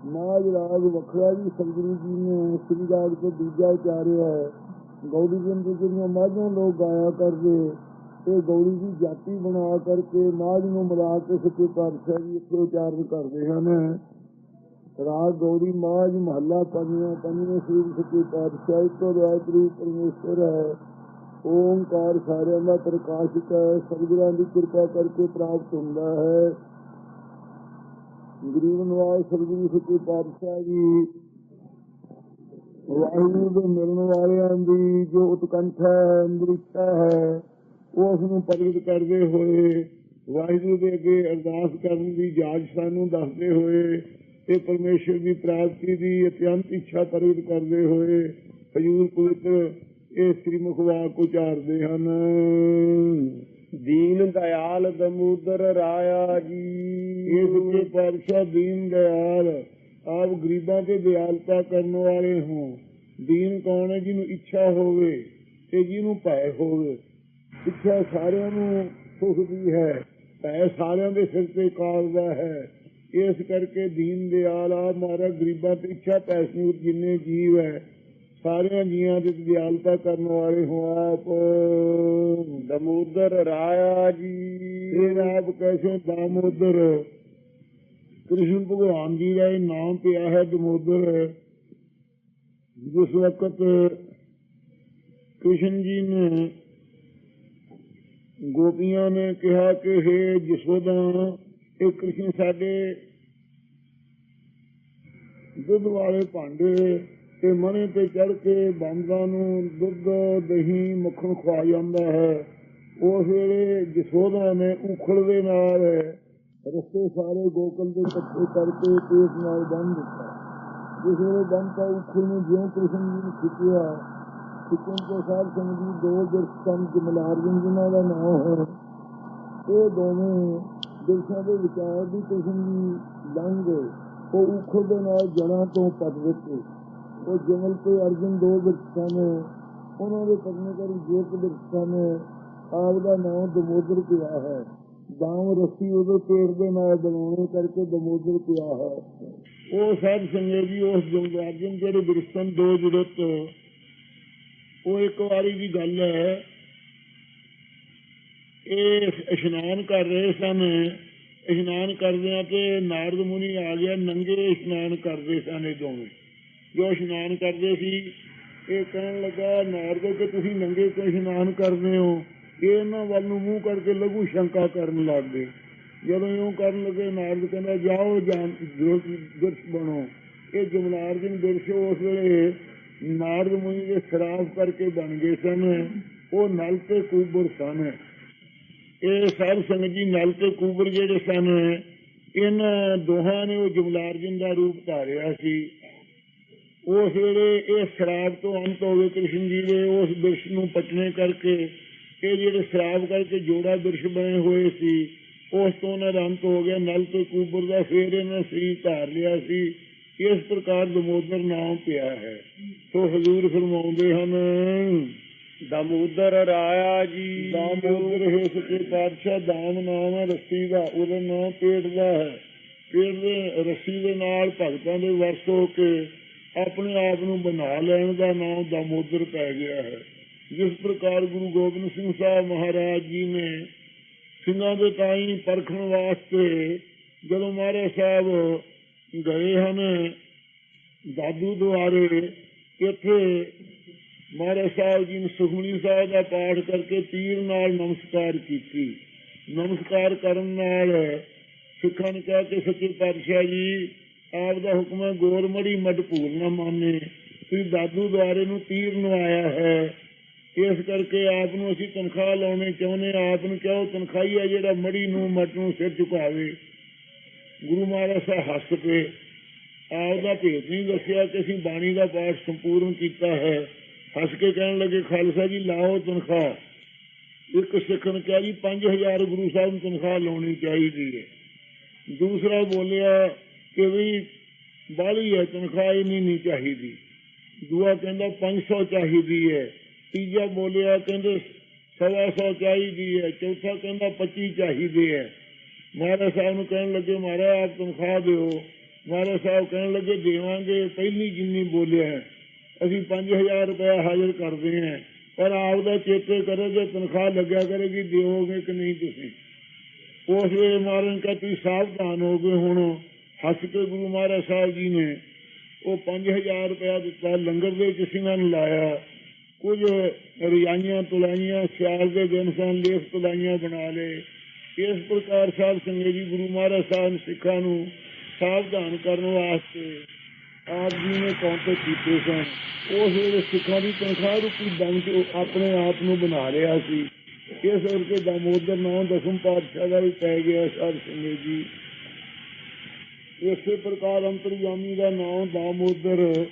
ਮਾਝ ਰਾਗ ਵੱਖਰਾ ਜੀ, ਸਤਿਗੁਰੂ ਜੀ ਨੇ ਸ੍ਰੀ ਰਾਗ ਤੋਂ ਦੂਜਾ ਉਚਾਰਿਆ ਹੈ। ਗੌੜੀ ਦੇ ਅੰਦਰ ਜਿਹੜੀਆਂ ਮਾਝਾ ਲੋਕ ਗਾਇਆ ਕਰਦੇ ਇਹ ਗੌੜੀ ਦੀ ਜਾਤੀ ਬਣਾ ਕਰਕੇ ਮਾਝ ਨੂੰ ਮਿਲਾ ਕੇ ਸੱਚੇ ਪਾਤਸ਼ਾਹ ਜੀ ਇੱਥੇ ਉਚਾਰਨ ਕਰਦੇ ਹਨ। ਰਾਗ ਗੌੜੀ ਮਾਝ ਮਹੱਲਾ ਪੰਜਵਾਂ, ਪੰਜਵੇਂ ਸ੍ਰੀ ਸੱਚੇ ਪਾਤਸ਼ਾਹ, ਇੱਕੋ ਰਾਜ ਰੂਪ ਪਰਮੇਸ਼ਰ ਹੈ। ਓੰਕਾਰ ਸਾਰਿਆਂ ਦਾ ਪ੍ਰਕਾਸ਼ਿਤ ਹੈ, ਸਤਿਗੁਰਾਂ ਦੀ ਕਿਰਪਾ ਕਰਕੇ ਪ੍ਰਾਪਤ ਹੁੰਦਾ ਹੈ। ਗਰੀਬ ਨਵਾਜ਼ ਸਤਿਗੁਰੂ ਸੱਚੇ ਪਾਤਸ਼ਾਹ ਜੀ, ਵਾਹਿਗੁਰੂ ਦੇ ਮਿਲਣ ਵਾਲਿਆਂ ਦੀ ਜੋ ਉਤਕੰਠਾ ਹੈ ਅੰਦਰਿਕਤਾ ਹੈ। ਉਸ ਨੂੰ ਪ੍ਰਗਟ ਕਰਦੇ ਹੋਏ ਵਾਹਿਗੁਰੂ ਦੇ ਅੱਗੇ ਅਰਦਾਸ ਕਰਨ ਦੀ ਜਾਚ ਸਾਨੂੰ ਦੱਸਦੇ ਹੋਏ ਤੇ ਪਰਮੇਸ਼ਰ ਦੀ ਪ੍ਰਾਪਤੀ ਦੀ ਅਤਿਅੰਤ ਇੱਛਾ ਪ੍ਰਗਟ ਕਰਦੇ ਹੋਏ ਹਜੂਰ ਪਵਿੱਤਰ ਇਹ ਸ੍ਰੀ ਮੁਖ ਵਾਕ ਉਚਾਰਦੇ ਹਨ। ਦੀਨ ਦਇਆਲ ਦਮੂਦਰ ਰਾਇਆ ਜੀ। ਇਹ ਸੱਚੇ ਪਾਤਸ਼ਾਹ ਦੀਨ ਦਇਆਲ ਆਪ ਗਰੀਬਾਂ ਤੇ ਦਿਆਲਤਾ ਕਰਨ ਵਾਲੇ ਹੋ। ਦੀਨ ਕੌਣ ਹੈ ਜਿਹਨੂੰ ਇੱਛਾ ਹੋਵੇ ਤੇ ਜਿਹਨੂੰ ਭੈ ਹੋਵੇ? ਇੱਛਾ ਸਾਰਿਆਂ ਨੂੰ ਸੁਖ ਦੀ ਹੈ। ਭੈ ਸਾਰਿਆਂ ਦੇ ਸਿਰ ਤੇ ਕਾਰਦਾ ਹੈ। ਇਸ ਕਰਕੇ ਦੀਨ ਦਿਆਲ ਆ ਮਾਰਾ ਗਰੀਬਾਂ ਤੇ ਇੱਛਾ ਪੈਸਨੂਰ ਜਿੰਨੇ ਜੀਵ ਹੈ ਸਾਰਿਆਂ ਜੀਆਂ ਦੇ ਦਿਆਲਤਾ ਕਰਨ ਵਾਲੇ ਹੋ ਆਪ। ਦਮੂਦਰ ਰਾਇਆ ਜੀ। ਫਿਰ ਆਪ ਕੈਸੇ ਦਾਮੋਦਰ। ਕ੍ਰਿਸ਼ਨ ਭਗਵਾਨ ਜੀ ਦਾ ਇਹ ਨਾਮ ਪਿਆ ਹੈ ਦਮੋਦਰ। ਜਿਸ ਵਕਤ ਕ੍ਰਿਸ਼ਨ ਜੀ ਨੇ ਗੋਪੀਆਂ ਨੇ ਕਿਹਾ ਕਿ हे ਜਸੋਦਾ ਇਹ ਕ੍ਰਿਸ਼ਨ ਸਾਡੇ ਦੁੱਧ ਵਾਲੇ ਭਾਂਡੇ ਤੇ ਮਣੇ ਤੇ ਚੜ ਕੇ ਬਾਂਦਾਂ ਨੂੰ ਦੁੱਧ, ਦਹੀਂ, ਮੱਖਣ ਖਵਾ ਜਾਂਦਾ ਹੈ। ਉਸ ਵੇਲੇ ਜਸੋਦਾ ਨੇ ਉਖਲ ਦੇ ਨਾਲ ਰਸਤੇ ਸਾਰੇ ਗੋਕਲ ਦੇ ਇਕੱਠੇ ਕਰਕੇ ਪੇਟ ਨਾਲ ਬੰਨ ਦਿੱਤਾ। ਜਿਸ ਵੇਲੇ ਬੰਦ ਤਾਂ ਉਖਲ ਨੂੰ ਜਿਉਂ ਕ੍ਰਿਸ਼ਨ ਜੀ ਨੇ ਖਿੱਚਿਆ ਖਿੱਚਣ ਤੋਂ ਸਾਧ ਸੰਗਤ ਜੀ ਦੋ ਬਿਰਸਤਨ ਜਿਨ੍ਹਾਂ ਦਾ ਨਾਮ ਹੈ, ਇਹ ਦੋਵੇਂ ਬਿਰਸਾਂ ਦੇ ਵਿਚਾਰ ਦੀ ਕ੍ਰਿਸ਼ਨ ਲੰਘ ਗਏ। ਉਹ ਉਖਲ ਦੇ ਨਾਲ ਜੜਾਂ ਤੋਂ ਪੱਟ ਦਿੱਤੇ। ਉਹ ਜਮਲ ਤੇ ਅਰਜਨ ਦੋ ਬਿਰਸਾਂ ਨੇ, ਉਹਨਾਂ ਦੇ ਪਤਨੀ ਕਰ ਜੇਤ ਬਿਰਸਾਂ ਨੇ ਆਪ ਦਾ ਨਾਮ ਦਮੋਦਰ ਪਿਆ ਹੈ। ਦਾਮ ਰੱਸੀ ਉਹਦੇ ਪੇੜ ਦੇ ਨਾਲ ਬਣਾਉਣੇ ਕਰਕੇ ਦਮੋਦਰ ਪਿਆ ਹੈ। ਉਹ ਸਾਧ ਸੰਗਤ ਜੀ ਉਸ ਜਮਲਾਰਜਨ ਜਿਹੜੇ ਬਿਰਸਨ ਦੋ ਜੁੜਤ ਉਹ ਇੱਕ ਵਾਰੀ ਦੀ ਗੱਲ ਹੈ। ਇਹ ਇਸ਼ਨਾਨ ਕਰ ਰਹੇ ਸਨ। ਇਸ਼ਨਾਨ ਕਰਦਿਆਂ ਤੇ ਨਾਰਦ ਮੁਨੀ ਆ ਗਿਆ। ਨੰਗੇ ਇਸ਼ਨਾਨ ਕਰਦੇ ਸਨ ਇਹ ਦੋਵੇਂ। ਜੋ ਇਸ਼ਨਾਨ ਕਰਦੇ ਸੀ, ਇਹ ਕਹਿਣ ਲੱਗਾ, ਨਾਰਦ ਕਿ ਤੁਸੀਂ ਨੰਗੇ ਕਿਉਂ ਇਸ਼ਨਾਨ ਕਰਦੇ ਹੋ? ਇਹ ਇਹਨਾਂ ਵੱਲ ਨੂੰ ਮੂੰਹ ਕਰਕੇ ਲਘੂ ਸ਼ੰਕਾ ਕਰਨ ਲੱਗ ਗਏ ਜਦੋਂ ਇਉਂ ਕਰਨ ਲੱਗੇ, ਨਾਰਦ ਕਹਿੰਦਾ, ਜਾਓ, ਜਾਨ ਦੁਰਸ਼ ਬਣੋ। ਇਹ ਜਮਨਾਰਜਨ ਦੁਰਸ਼ ਉਸ ਵੇਲੇ ਨਾਰਦ ਮੁਨੀ ਦੇ ਸ਼ਰਾਫ ਕਰਕੇ ਬਣ ਗਏ ਸਨ, ਉਹ ਨਲ ਤੇ ਕੂਬਰ ਸਨ। ਇਹ ਸਾਧ ਸੰਗਤ ਜੀ ਨਲ ਤੇ ਕੂਬਰ ਜਿਹੜੇ ਸਨ ਇਹਨਾਂ ਦੋਹਾਂ ਨੇ ਉਹ ਜਮਲਾਰਜਨ ਦਾ ਰੂਪ ਧਾਰਿਆ ਸੀ। ਉਸ ਵੇਲੇ ਇਹ ਸ਼ਰਾਬ ਤੋਂ ਅੰਤ ਹੋ ਗਏ ਕ੍ਰਿਸ਼ਨ ਜੀ ਦੇ, ਉਸ ਬਿਰਸ਼ ਨੂੰ ਪਟਨੇ ਕਰਕੇ ਇਹ ਜਿਹੜੇ ਸ਼ਰਾਬ ਕਰਕੇ ਜੋੜਾ ਬਿਰਸ਼ ਬਣੇ ਹੋਏ ਸੀ, ਉਸ ਤੋਂ ਉਹਨਾਂ ਦਾ ਅੰਤ ਹੋ ਗਿਆ। ਨਲ ਤੇ ਕੂਬਰ ਦਾ ਫੇਰ ਇਹਨਾਂ ਸਰੀਰ ਧਾਰ ਲਿਆ ਸੀ। ਇਸ ਪ੍ਰਕਾਰ ਦਮੋਦਰ ਨਾਮ ਪਿਆ ਹੈ। ਸੋ ਹਜ਼ੂਰ ਫਰਮਾਉਂਦੇ ਹਨ ਦਮੂਦਰ ਰਾਇਆ ਜੀ। ਦਾਮੋਦਰ ਹੈ ਸੱਚੇ ਪਾਤਸ਼ਾਹ ਦਾਮ ਨਾਮ ਹੈ ਰੱਸੀ ਦਾ ਉਹਦਾ ਨਾਮ ਪੇਟ ਦਾ ਹੈ। ਪੇਟ ਦੇ ਰੱਸੀ ਦੇ ਨਾਲ ਭਗਤਾਂ ਦੇ ਵਰਸ ਹੋ ਕੇ ਆਪਣੇ ਆਪ ਨੂੰ ਬਣਾ ਲੈਣ ਦਾ ਨਾਮ ਦਾਮੋਦਰ ਪੈ ਗਿਆ ਹੈ। ਜਿਸ ਪ੍ਰਕਾਰ ਗੁਰੂ ਗੋਬਿੰਦ ਸਿੰਘ ਸਾਹਿਬ ਮਹਾਰਾਜ ਜੀ ਨੇ ਸਿੰਘਾਂ ਦੇ ਤਾਈ ਪਰਖਣ ਵਾਸਤੇ ਜਦੋਂ ਮਹਾਰਾਜ ਸਾਹਿਬ ਗਏ ਹਨ। ਦਾਦੂ ਦੁਆਰੇ ਇੱਥੇ ਮਹਾਰਾਜ ਸਾਹਿਬ ਜੀ ਨੇ ਸੁਖਮਨੀ ਸਾਹਿਬ ਦਾ ਪਾਠ ਕਰਕੇ ਤੀਰ ਨਾਲ ਨਮਸਕਾਰ ਕੀਤੀ। ਨਮਸਕਾਰ ਕਰਨ ਨਾਲ ਸਿੱਖਾਂ ਨੇ ਕਿਹਾ ਕਿ ਸੱਚੇ ਪਾਤਸ਼ਾਹ ਜੀ, ਆਪ ਦਾ ਹੁਕਮ ਹੈ ਗੋਰਮੜੀ ਭੂਲ ਨਾ ਮਾਨੇ। ਤੁਸੀਂ ਦਾਦੂ ਦੁਆਰੇ ਨੂੰ ਤੀਰ ਨੂੰ ਆਇਆ ਹੈ। ਇਸ ਕਰਕੇ ਆਪ ਨੂੰ ਅਸੀਂ ਤਨਖਾਹ ਲਾਉਣੇ ਚਾਹੁੰਦੇ ਆਪ ਨੂੰ ਕਹੋ ਤਨਖਾਹੀ ਹੈ ਜਿਹੜਾ ਮੜੀ ਨੂੰ ਮਟ ਨੂੰ ਸਿਰ ਝੁਕਾਵੇ। ਗੁਰੂ ਮਹਾਰਾਜ ਸਾਹਿਬ ਹੱਸ ਕੇ ਆਪ ਦਾ ਭੇਤ ਨਹੀਂ ਦੱਸਿਆ ਕਿ ਅਸੀਂ ਬਾਣੀ ਦਾ ਪਾਠ ਸੰਪੂਰਨ ਕੀਤਾ ਹੈ। ਹੱਸ ਕੇ ਕਹਿਣ ਲੱਗੇ, ਖਾਲਸਾ ਜੀ ਲਾਓ ਤਨਖਾਹ। ਇੱਕ ਸਿੱਖ ਨੇ ਕਿਹਾ, ਜੀ 5000 ਗੁਰੂ ਸਾਹਿਬ ਨੂੰ ਤਨਖਾਹ ਲਾਉਣੀ ਚਾਹੀਦੀ ਹੈ। ਦੂਸਰਾ ਬੋਲਿਆ ਕਿ ਵੀ ਬਾਲੀ ਹੈ, ਤਨਖਾਹ ਇੰਨੀ ਨਹੀਂ ਚਾਹੀਦੀ। ਦੂਆ ਕਹਿੰਦਾ 500 ਚਾਹੀਦੀ ਹੈ। ਤੀਜਾ ਬੋਲਿਆ, ਕਹਿੰਦੇ, ਸਵਾ ਸੌ ਚਾਹੀਦੀ ਹੈ। ਚੌਥਾ ਕਹਿੰਦਾ 25 ਚਾਹੀਦੀ ਹੈ। ਮਹਾਰਾਜ ਸਾਹਿਬ ਨੂੰ ਕਹਿਣ ਲੱਗੇ, ਮਹਾਰਾਜ, ਆਪ ਤਨਖਾਹ ਦਿਓ। ਮਹਾਰਾਜ ਸਾਹਿਬ ਕਹਿਣ ਲੱਗੇ, ਦੇਵਾਂਗੇ, ਪਹਿਲੀ ਜਿੰਨੀ ਬੋਲਿਆ ਹੈ, ਅਸੀਂ 5000 ਰੁਪਏ ਹਾਜ਼ਰ ਕਰਦੇ ਹਾਂ, ਪਰ ਆਪ ਦਾ ਚੇਤੇ ਕਰੋ ਜੇ ਤਨਖਾਹ ਲੱਗਿਆ ਕਰੇਗੀ, ਦਿਓਗੇ ਕਿ ਨਹੀਂ ਤੁਸੀਂ? ਉਸ ਵੇਲੇ ਮਹਾਰਾਜ ਕਾ ਤੁਸੀਂ ਸਾਵਧਾਨ ਹੋ ਗਏ ਹੁਣ, ਹੱਸ ਕੇ ਗੁਰੂ ਮਹਾਰਾਜ ਸਾਹਿਬ ਜੀ ਨੇ ਉਹ 5000 ਰੁਪਇਆ ਦਿੱਤਾ, ਲੰਗਰ ਦੇ ਵਿੱਚ ਸਿੰਘਾਂ ਨੂੰ ਲਾਇਆ, ਕੁਝ ਰਿਆਈਆਂ ਤੁਲਾਈਆਂ, ਸਿਆਲ ਦੇ ਦਿਨ ਸਨ ਲੇਖ ਤੁਲਾਈਆਂ ਬਣਾ ਲਏ ਇਸ ਪ੍ਰਕਾਰ ਸਾਧ ਸੰਗਤ ਜੀ ਗੁਰੂ ਮਹਾਰਾਜ ਸਾਹਿਬ ਸਿੱਖਾਂ ਨੂੰ ਸਾਵਧਾਨ ਕਰਨ ਵਾਸਤੇ ਆਪ ਜੀ ਨੇ ਕੌਂਟੇ ਕੀਤੇ ਸਨ। ਉਸ ਵੇਲੇ ਸਿੱਖਾਂ ਦੀ ਤਨਖਾਹ ਰੂਪੀ ਬਣ ਕੇ ਆਪਣੇ ਆਪ ਨੂੰ ਬਣਾ ਲਿਆ ਸੀ। ਇਸ ਕਰਕੇ ਦਾਮੋਦਰ ਨਾਮ ਦਸਮ ਪਾਤਸ਼ਾਹ ਦਾ ਵੀ ਪੈ ਗਿਆ ਸਾਹਿਬ ਸੰਗਤ ਜੀ। ਇਸੇ ਪ੍ਰਕਾਰ ਅੰਤਰਯਾਮੀ ਦਾ ਨਾਮ ਦਾਮੋਦਰ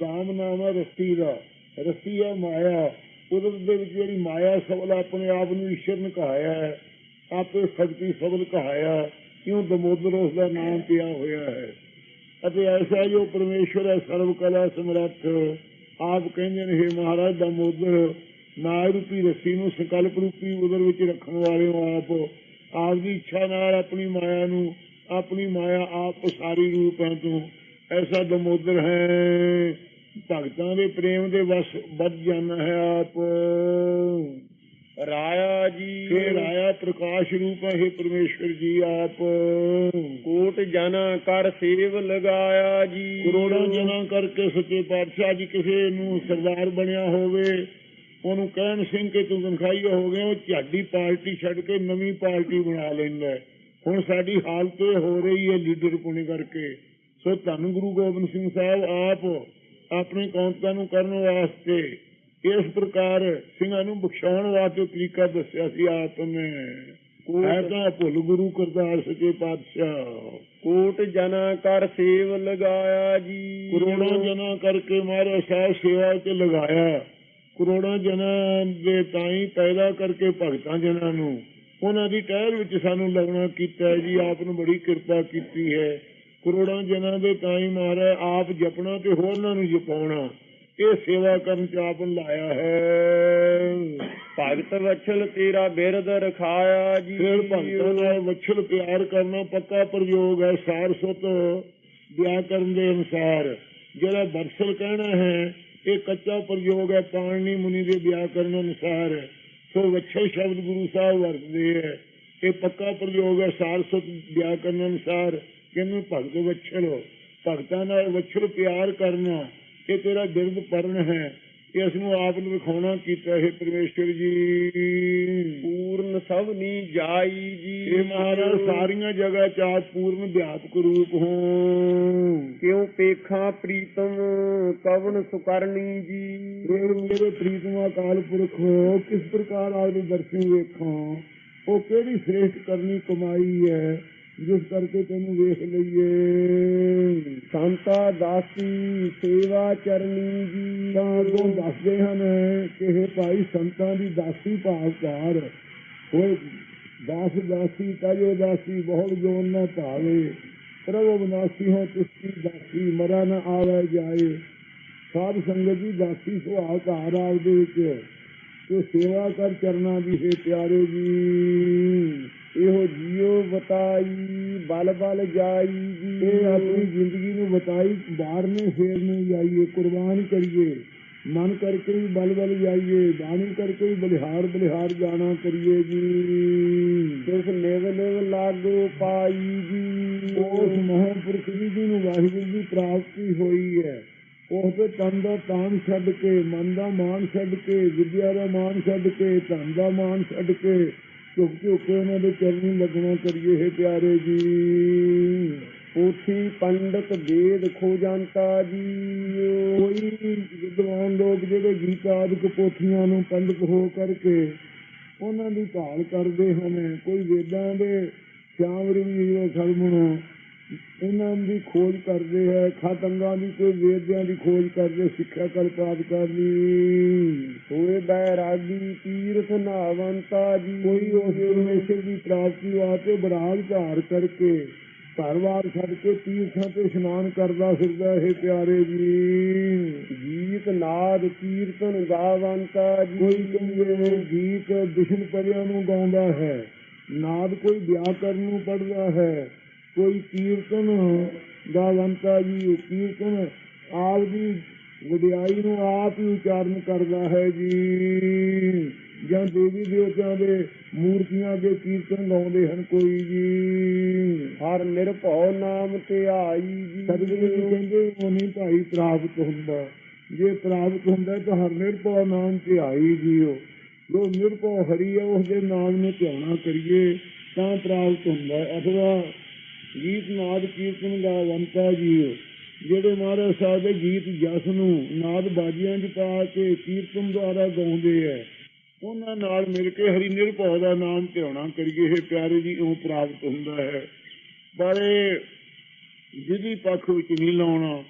ਦਾਮ ਨਾਮ ਹੈ ਰੱਸੀ ਦਾ। ਰੱਸੀ ਹੈ ਮਾਇਆ। ਕੁਦਰਤ ਦੇ ਵਿੱਚ ਜਿਹੜੀ ਮਾਇਆ ਸਬਲ ਆਪਣੇ ਆਪ ਨੂੰ ਈਸ਼ਰ ਨੇ ਕਹਾਇਆ ਹੈ। ਆਪੇ ਸ਼ਕਤੀ ਸਬਲ ਕਹਾਇਆ ਕਿਉਂ ਦਮੋਦਰ ਉਸ ਦਾ ਨਾਮ ਪਿਆ ਹੋਇਆ ਹੈ? ਅਤੇ ਐਸਾ ਜੋ ਪਰਮੇਸ਼ਵਰ ਹੈ ਸਰਵ ਕਲਾ ਸਮਰੱਥ। ਆਪ ਕਹਿੰਦੇ ਨੇ हे ਮਹਾਰਾਜ, ਦਮੋਦਰ ਨਾਇ ਰੂਪੀ ਰੱਸੀ ਨੂੰ ਸੰਕਲਪ ਰੂਪੀ ਉਦਰ ਵਿੱਚ ਰੱਖਣ ਵਾਲੇ ਹੋ ਆਪ ਆਪ ਦੀ ਇੱਛਾ ਨਾਲ ਆਪਣੀ ਮਾਇਆ ਨੂੰ, ਆਪਣੀ ਮਾਇਆ ਆਪ ਪਸਾਰੀ ਰੂਪ ਹੈ ਐਸਾ ਦਮੋਦਰ ਹੈ। ਭਗਤਾਂ ਦੇ ਪ੍ਰੇਮ ਦੇ ਵਸ ਵੱਧ ਜਾਣਾ ਹੈ ਆਪ। ਰਾਇਆ ਜੀ। ਫੇਰ ਆਇਆ ਪ੍ਰਕਾਸ਼ ਰੂਪ ਹੈ हे ਪਰਮੇਸ਼ਵਰ ਜੀ ਆਪ। ਕੋਟ ਜਨ ਕਰ ਸੇਵ ਲਗਾਇਆ ਜੀ। ਕਰੋੜਾਂ ਜਨਾਂ ਕਰਕੇ ਸੱਚੇ ਪਾਤਸ਼ਾਹ ਜੀ ਕਿਸੇ ਨੂੰ ਸਰਦਾਰ ਬਣਿਆ ਹੋਵੇ ਉਹਨੂੰ ਕਹਿਣ ਸਿੰਘ ਕਿ ਤੂੰ ਤਨਖਾਹੀ ਹੋ ਗਿਆ ਉਹ ਝਾਡੀ ਪਾਰਟੀ ਛੱਡ ਕੇ ਨਵੀਂ ਪਾਰਟੀ ਬਣਾ ਲੈਂਦਾ। ਹੁਣ ਸਾਡੀ ਹਾਲਤ ਇਹ ਹੋ ਰਹੀ ਹੈ ਲੀਡਰ ਪੁਣੇ ਕਰਕੇ। ਸੋ ਧੰਨ ਗੁਰੂ ਗੋਬਿੰਦ ਸਿੰਘ ਸਾਹਿਬ ਆਪ ਆਪਣੀ ਕੌਂਤਕਾਂ ਨੂੰ ਕਰਨ ਵਾਸਤੇ ਇਸ ਪ੍ਰਕਾਰ ਸਿੰਘਾਂ ਨੂੰ ਬਖਸ਼ਾਉਣ ਵਾਸਤੇ ਤਰੀਕਾ ਦੱਸਿਆ ਸੀ ਆਪ ਨੇ। ਹੈ ਤਾਂ ਭੁੱਲ ਗੁਰੂ ਕਰਤਾਰ ਸੱਚੇ ਪਾਤਸ਼ਾਹ। ਕੋਟ ਜਨ ਕਰ ਸੇਵ ਲਗਾਇਆ ਜੀ। ਕਰੋੜਾਂ ਜਨਾਂ ਕਰਕੇ ਮਹਾਰਾਜ ਸਾਹਿਬ ਸੇਵਾ ਤੇ ਲਗਾਇਆ। ਕਰੋੜਾਂ ਜਨਾਂ ਦੇ ਤਾਈ ਪੈਦਾ ਕਰਕੇ ਭਗਤਾਂ ਜਨਾਂ ਨੂੰ। ਉਹਨਾਂ ਦੀ ਟਹਿਰ ਵਿੱਚ ਸਾਨੂੰ ਲੱਗਣਾ ਕੀਤਾ ਜੀ ਆਪ ਨੂੰ ਬੜੀ ਕਿਰਪਾ ਕੀਤੀ ਹੈ। ਕਰੋੜਾਂ ਜਨਾਂ ਦੇ ਤਾਈ ਮਹਾਰਾਜ ਆਪ ਜਪਣਾ ਤੇ ਹੋਰਨਾਂ ਨੂੰ ਜਪਾਉਣਾ। ਇਹ ਸੇਵਾ ਕਰਨ ਚ ਆਪ ਲਾਇਆ ਹੈ। ਭਗਤ ਵਛਲ ਤੇਰਾ ਬਿਰਦ ਰਖਾਇਆ ਜੀ। ਫਿਰ ਭਗਤਾਂ ਨਾਲ ਵਛਲ ਪਿਆਰ ਕਰਨਾ ਪੱਕਾ ਪ੍ਰਯੋਗ ਹੈ। ਸਾਰ ਸੁਤ ਵਿਆਕਰਨ ਦੇ ਅਨੁਸਾਰ ਜਿਹੜਾ ਬਰਸਲ ਕਹਿਣਾ ਹੈ ਇਹ ਕੱਚਾ ਪ੍ਰਯੋਗ ਹੈ। ਪਾਣਨੀ ਮੁਨੀ ਦੇ ਵਿਆਕਰਨ ਅਨੁਸਾਰ ਸੋ ਵਛਲ ਸ਼ਬਦ ਗੁਰੂ ਸਾਹਿਬ ਵਰਤਦੇ ਹੈ। ਇਹ ਪੱਕਾ ਪ੍ਰਯੋਗ ਹੈ। ਸਾਰ ਸੁਤ ਵਿਆਕਰਨ ਅਨੁਸਾਰ ਕਿਨੂੰ ਭਗਤ ਵਛਲ ਭਗਤਾਂ ਨਾਲ ਵਛਲ ਪਿਆਰ ਕਰਨਾ ਇਹ ਤੇਰਾ ਬਿਰਦ ਪਰਨ ਹੈ ਇਹ ਇਸ ਨੂੰ ਆਪ ਨੂੰ ਵਿਖਾਉਣਾ ਕੀਤਾ ਹੈ ਪਰਮੇਸ਼ਵਰ ਜੀ। ਪੂਰਨ ਸਭ ਨੀ ਜਾਈ ਜੀ। ਇਹ ਮਹਾਰਾਜ ਸਾਰੀਆਂ ਜਗ੍ਹਾ ਚ ਆਪ ਪੂਰਨ ਵਿਆਪਕ ਰੂਪ ਹੋ ਕਿਉ ਪੇਖਾਂ ਪ੍ਰੀਤਮ ਕਵਨ ਸੁਕਰਨੀ ਜੀ। ਇਹ ਮੇਰੇ ਪ੍ਰੀਤਮਾ ਅਕਾਲ ਪੁਰਖ ਹੋ ਕਿਸ ਪ੍ਰਕਾਰ ਆਪ ਦੇ ਦਰਸ਼ਨ ਵੇਖਾਂ? ਉਹ ਕਿਹੜੀ ਸ੍ਰੇਸ਼ਟ ਕਰਨੀ ਕਮਾਈ ਹੈ? ਜਿਸ ਕਰਕੇ ਤੈਨੂੰ ਵੇਖ ਲਈਏ। ਸੰਤਾ ਦਾਸੀ, ਸੇਵਾ ਚਰਨੀ ਜੀ। ਤਾਂ ਅੱਗੋਂ ਦੱਸਦੇ ਹਨ ਕਿ ਇਹ ਭਾਈ ਸੰਤਾਂ ਦੀ ਦਾਸੀ ਭਾਵਕਾਰ ਹੋਏ ਦਾਸ ਦਾਸੀ ਤਾਜੋ ਦਾਸੀ ਬਹੁਤ ਜੋਨ ਨਾ ਭਾਵੇ। ਪ੍ਰਭ ਵਿਨਾਸੀ ਹੋ ਤੁਸੀ ਦਾਸੀ, ਮਰਾ ਨਾ ਆਵੇ ਜਾਏ। ਸਾਧ ਸੰਗਤ ਦੀ ਦਾਸੀ ਸੁਹਾਗ ਘਰ ਆਪਦੇ ਵਿੱਚ। ਤੇ ਸੇਵਾ ਕਰ ਚਰਨਾ ਦੀ ਹੈ ਪਿਆਰੇ ਜੀ। ਇਹੋ ਜੀਉ ਬਤਾਈ ਬਲ ਬਲ ਜਾਈ ਜੀ। ਇਹ ਆਪਣੀ ਜ਼ਿੰਦਗੀ ਨੂੰ ਬਤਾਈ ਬਾਹਰ ਨੇ ਫੇਰ ਨੂੰ ਜਾਈਏ ਕੁਰਬਾਨ ਕਰੀਏ। ਮਨ ਕਰਕੇ ਵੀ ਬਲ ਬਲ ਜਾਈਏ ਬਾਣੀ ਕਰਕੇ ਵੀ ਬਲਿਹਾਰ ਬਲਿਹਾਰ ਜਾਣਾ ਕਰੀਏ ਜੀ। ਤਿਸ ਨਿਵ ਨਿਵ ਲਾਗੂ ਪਾਈ ਜੀ। ਉਸ ਮਹਾਂਪੁਰਖ ਜੀ ਜੀ ਨੂੰ ਵਾਹਿਗੁਰੂ ਦੀ ਪ੍ਰਾਪਤੀ ਹੋਈ ਹੈ। ਉਸ ਦੇ ਤਨ ਦਾ ਤਾਨ ਛੱਡ ਕੇ ਮਨ ਦਾ ਮਾਨ ਛੱਡ ਕੇ ਵਿਦਿਆ ਦਾ ਮਾਨ ਛੱਡ ਕੇ ਧਨ ਦਾ ਮਾਨ ਛੱਡ ਕੇ ਝੁਕ ਝੁਕ ਕੇ ਉਹਨਾਂ ਦੇ ਚਰਨੀ ਲੱਗਣਾ ਕਰੀਏ ਹੈ ਪਿਆਰੇ ਜੀ। ਪੋਥੀ ਪੰਡਤ ਵੇਦ ਖੋਜੰਤਾ ਜੀ। ਕੋਈ ਵਿਦਵਾਨ ਲੋਕ ਜਿਹੜੇ ਗੀਤ ਪੋਥੀਆਂ ਨੂੰ ਪੰਡਤ ਹੋ ਕਰਕੇ ਉਹਨਾਂ ਦੀ ਭਾਲ ਕਰਦੇ ਹਨ ਕੋਈ ਵੇਦਾਂ ਦੇ ਸ਼ਾਮਰੀ ਵੀ ਖਲਮਣੋ ਇਹਨਾਂ ਦੀ ਖੋਜ ਕਰਦੇ ਹੈ, ਖਾਤੰਗਾਂ ਦੀ ਕੋਈ ਵੇਦਿਆਂ ਦੀ ਖੋਜ ਕਰਦੇ, ਸਿੱਖਿਆ ਕਲ ਪ੍ਰਾਪਤ ਕਰ ਹੋਏ ਬੈਰਾਗੀ ਤੀਰਥ ਨਾਵੰਤਾ ਜੀ ਕੋਈ ਉਸ ਪਰਮੇਸ਼ਰ ਦੀ ਪ੍ਰਾਪਤੀ ਵਾਸਤੇ ਬਰਾਗ ਧਾਰ ਕਰਕੇ ਘਰਵਾਰ ਛੱਡ ਕੇ ਤੀਰਥਾਂ ਤੇ ਇਸ਼ਨਾਨ ਕਰਦਾ ਫਿਰਦਾ ਹੈ, ਪਿਆਰੇ ਜੀ ਗੀਤ, ਨਾਦ, ਕੀਰਤਨ ਗਾਵੰਤਾ ਜੀ ਕੋਈ ਕਹਿੰਦੇ ਗੀਤ ਦੁਸ਼ਮਣ ਪਰਿਆਂ ਨੂੰ ਗਾਉਂਦਾ ਹੈ, ਨਾਦ ਕੋਈ ਵਿਆਕਰਨ ਨੂੰ ਪੜਦਾ ਹੈ। ਕੋਈ ਕੀਰਤਨ ਗਾਵੰਤਾ ਜੀ ਉਹ ਕੀਰਤਨ ਆਪ ਦੀ ਵਡਿਆਈ ਨੂੰ ਆਪ ਹੀ ਉਚਾਰਨ ਕਰਦਾ ਹੈ ਜੀ। ਜਾਂ ਦੇਵੀ ਦੇਵਤਿਆਂ ਦੇ ਮੂਰਤੀਆਂ ਦੇ ਕੀਰਤਨ ਗਾਉਂਦੇ ਹਨ ਕੋਈ ਜੀ। ਹਰ ਨਿਰਭਉ ਨਾਮ ਤੇ ਆਈ ਜੀ। ਸਤਿਗੁਰੂ ਜੀ ਕਹਿੰਦੇ ਉਹ ਨਹੀਂ ਭਾਈ ਪ੍ਰਾਪਤ ਹੁੰਦਾ। ਜੇ ਪ੍ਰਾਪਤ ਹੁੰਦਾ ਤਾਂ ਹਰ ਨਿਰਭਉ ਨਾਮ ਤੇ ਆਈ ਜੀਓ ਜੋ ਨਿਰਭਉ ਹਰੀ ਹੈ ਉਸ ਦੇ ਨਾਮ ਨੂੰ ਧਿਆਉਣਾ ਕਰੀਏ ਤਾਂ ਪ੍ਰਾਪਤ ਹੁੰਦਾ। ਅਥਵਾ ਗੀਤ ਨਾਦ ਕੀਰਤਨ ਦਾ ਵੰਤਾ ਜਿਹੜੇ ਮਹਾਰਾਜ ਸਾਹਿਬ ਦੇ ਗੀਤ ਜਸ ਨੂੰ ਨਾਦ ਬਾਜੀਆਂ 'ਚ ਕੇ ਕੀਰਤਨ ਦੁਆਰਾ ਗਾਉਂਦੇ ਹੈ ਉਹਨਾਂ ਨਾਲ ਮਿਲ ਕੇ ਹਰੀ ਨਿਰਭਉ ਦਾ ਨਾਮ ਧਿਆਉਣਾ ਕਰੀਏ ਇਹ ਪਿਆਰੇ ਜੀ ਉਹ ਪ੍ਰਾਪਤ ਹੁੰਦਾ ਹੈ। ਪਰ ਜਿਹਦੀ ਪੱਖ ਵਿੱਚ ਨਹੀਂ ਲਾਉਣਾ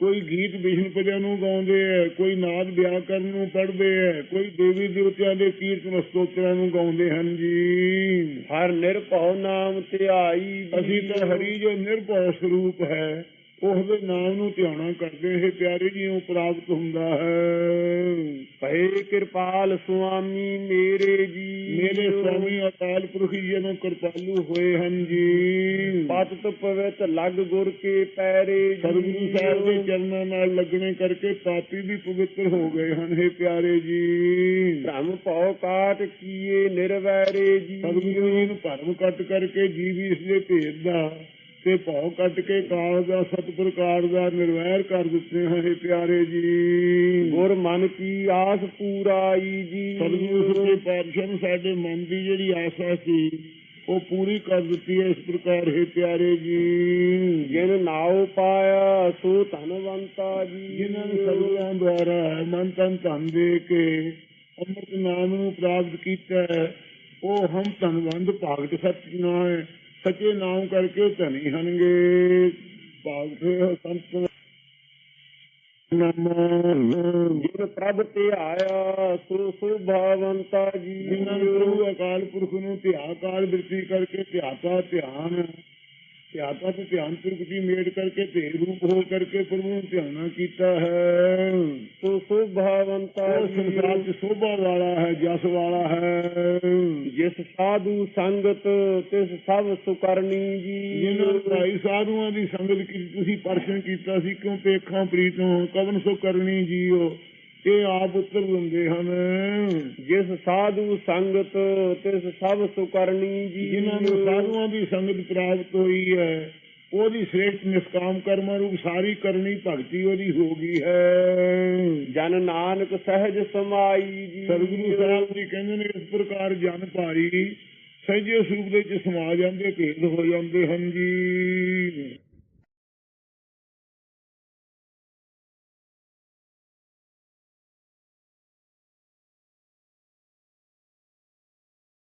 ਕੋਈ ਗੀਤ ਵਿਸ਼ਨੂੰ ਨੂੰ ਗਾਉਂਦੇ ਹੈ ਕੋਈ ਨਾਦ ਵਿਆਕਰਨ ਨੂੰ ਪੜ੍ਹਦੇ ਹੈ ਕੋਈ ਦੇਵੀ ਦੇਵਤਿਆਂ ਦੇ ਕੀਰਤਨ ਸਤੋਤਰਾਂ ਨੂੰ ਗਾਉਂਦੇ ਹਨ ਜੀ। ਹਰ ਨਿਰਭਉ ਨਾਮ ਧਿਆਈ ਅਸੀਂ ਤਾਂ ਹਰੀ ਜੋ ਨਿਰਭਉ ਸਰੂਪ ਹੈ ਉਸ ਦੇ ਨਾਮ ਨੂੰ ਧਿਆਣਾ ਕਰਦੇ ਇਹ ਪਿਆਰੇ ਜੀ ਨੂੰ ਪ੍ਰਾਪਤ ਹੁੰਦਾ ਹੈ। ਭਏ ਕਿਰਪਾਲ ਸੁਆਮੀ ਮੇਰੇ ਜੀ। ਮੇਰੇ ਸਵਾਮੀ ਅਕਾਲ ਪੁਰਖ ਜੀ ਨੂੰ ਕਿਰਪਾਲੂ ਹੋਏ ਹਨ ਜੀ। ਪਤਿਤ ਪਵਿੱਤ ਲਗ ਗੁਰ ਕੇ ਪੈਰੇ। ਸਤਿਗੁਰੂ ਸਾਹਿਬ ਦੇ ਚਰਨਾਂ ਨਾਲ ਲੱਗਣੇ ਕਰਕੇ ਪਾਪੀ ਵੀ ਪਵਿੱਤਰ ਹੋ ਗਏ ਹਨ ਇਹ ਪਿਆਰੇ ਜੀ। ਭ੍ਰਮ ਭਉ ਕਾਟ ਕੀਏ ਨਿਰਵੈਰੇ ਜੀ। ਸਤਿਗੁਰੂ ਜੀ ਨੂੰ ਭਰਮ ਕੱਟ ਕਰਕੇ ਜੀਵ ਇਸ ਦੇ ਭੇਦ ਦਾ ਤੇ ਭਉ ਕੱਟ ਕੇ ਕਾਲ ਦਾ ਸਤ ਪ੍ਰਕਾਰ ਦਾ ਨਿਰਵੈਰ ਕਰ ਦਿੱਤੇ ਇਹ ਪਿਆਰੇ ਜੀ। ਗੁਰ ਮਨ ਕੀ ਆਸ ਪੂਰਾਈ ਜੀ। ਸਤਿਗੁਰੂ ਸੱਚੇ ਪਾਤਸ਼ਾਹ ਸਾਡੇ ਮਨ ਦੀ ਜਿਹੜੀ ਆਸਾ ਸੀ ਉਹ ਪੂਰੀ ਕਰ ਦਿੱਤੀ ਹੈ ਇਸ ਪ੍ਰਕਾਰ ਹੈ ਪਿਆਰੇ ਜੀ। ਜਿਨ ਨਾਉ ਪਾਇਆ ਸੋ ਧਨਵੰਤਾ ਜੀ। ਜਿਨ੍ਹਾਂ ਨੇ ਸਤਿਗੁਰਾਂ ਦੁਆਰਾ ਮਨ ਤਨ ਧਨ ਦੇ ਕੇ ਅੰਮ੍ਰਿਤ ਨਾਮ ਨੂੰ ਪ੍ਰਾਪਤ ਕੀਤਾ ਹੈ ਉਹ ਹਮ ਧਨਵੰਦ ਭਾਗਤ ਸੱਚ ਨਾਮ ਸੱਚੇ ਨਾਮ ਕਰਕੇ ਧਨੀ ਹਨਗੇ। ਭਾਗਤ ਸੰਤ ਨਾਮ ਜਿਨ ਪ੍ਰਭ ਤੇ ਆਇਆ ਸੋ ਸੁਭਾਵੰਤਾ ਜੀ ਜਿਨ੍ਹਾਂ ਨੇ ਅਕਾਲ ਪੁਰਖ ਨੂੰ ਧਿਆ ਕਾਲ ਬਿਰਤੀ ਕਰਕੇ ਧਿਆਤਾ ਧਿਆਨ। ਧਿਆਤਾ ਤੇ ਧਿਆਨ ਪੁਰਖ ਦੀ ਮੇੜ ਕਰਕੇ ਤੇ ਰੂਪ ਹੋ ਕਰਕੇ ਪ੍ਰਭੂ ਨੂੰ ਧਿਆਨਾ ਕੀਤਾ ਹੈ। ਸੋ ਸੁਭਾਵੰਤਾ ਸੰਸਾਰ ਚ ਸੋਭਾ ਵਾਲਾ ਹੈ ਜਸ ਵਾਲਾ ਹੈ। ਜਿਸ ਸਾਧੂ ਸੰਗਤ ਤਿਸ ਸਭ ਸੁਕਰਨੀ ਜੀ। ਜਿਨ੍ਹਾਂ ਭਾਈ ਸਾਧੂਆਂ ਦੀ ਸੰਗਤ ਕੀਤੀ ਤੁਸੀਂ ਪਰਸ਼ਨ ਕੀਤਾ ਸੀ ਕਿਉਂ ਪੇਖਾਂ ਪ੍ਰੀਤੋਂ ਕਵਨ ਸੋ ਕਰਨੀ ਜੀਓ? ਇਹ ਆਪ ਉੱਤਰ ਦਿੰਦੇ ਹਨ। ਜਿਸ ਸਾਧੂ ਸੰਗਤ ਤਿਸ ਸਭ ਸੁਕਰਨੀ ਜੀ। ਜਿਨ੍ਹਾਂ ਨੂੰ ਸਾਧੂਆਂ ਦੀ ਸੰਗਤ ਪ੍ਰਾਪਤ ਹੋਈ ਹੈ ਉਹਦੀ ਸ੍ਰੇਸ਼ਟ ਨਿਸ਼ਕਾਮ ਕਰਮਾਂ ਰੂਪ ਸਾਰੀ ਕਰਨੀ ਭਗਤੀ ਉਹਦੀ ਹੋ ਗਈ ਹੈ। ਜਨ ਨਾਨਕ ਸਹਿਜ ਸਮਾਈ ਜੀ। ਸਤਿਗੁਰੂ ਸਾਹਿਬ ਜੀ ਕਹਿੰਦੇ ਨੇ ਇਸ ਪ੍ਰਕਾਰ ਜਨ ਭਾਰੀ ਸਹਿਜੇ ਸਰੂਪ ਦੇ ਵਿੱਚ ਸਮਾ ਜਾਂਦੇ ਭੇਦ ਹੋ ਜਾਂਦੇ ਹਨ ਜੀ।